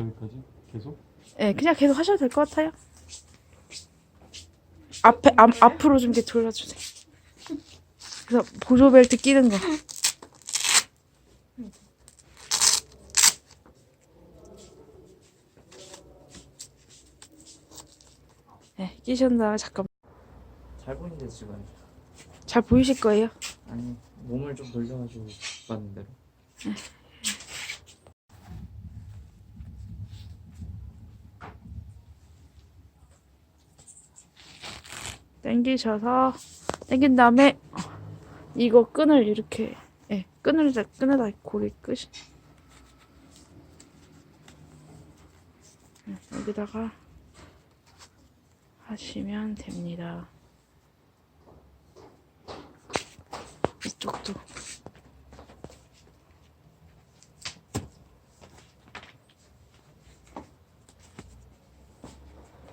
여기까지 계속? 네, 그냥 계속 하셔도 될 것 같아요. 앞에 앞, 앞으로 좀 이렇게 돌려주세요. 그래서 보조 벨트 끼는 거. 네, 끼신 다음에 잠깐 잘 보이는데 지금 잘 보이실 거예요. 아니 몸을 좀 돌려가지고 맞는 대로 당기셔서 당긴 다음에 이거 끈을 이렇게 예, 끈을 다- 끈에다 고리 끄시 예, 여기다가 하시면 됩니다. 이쪽도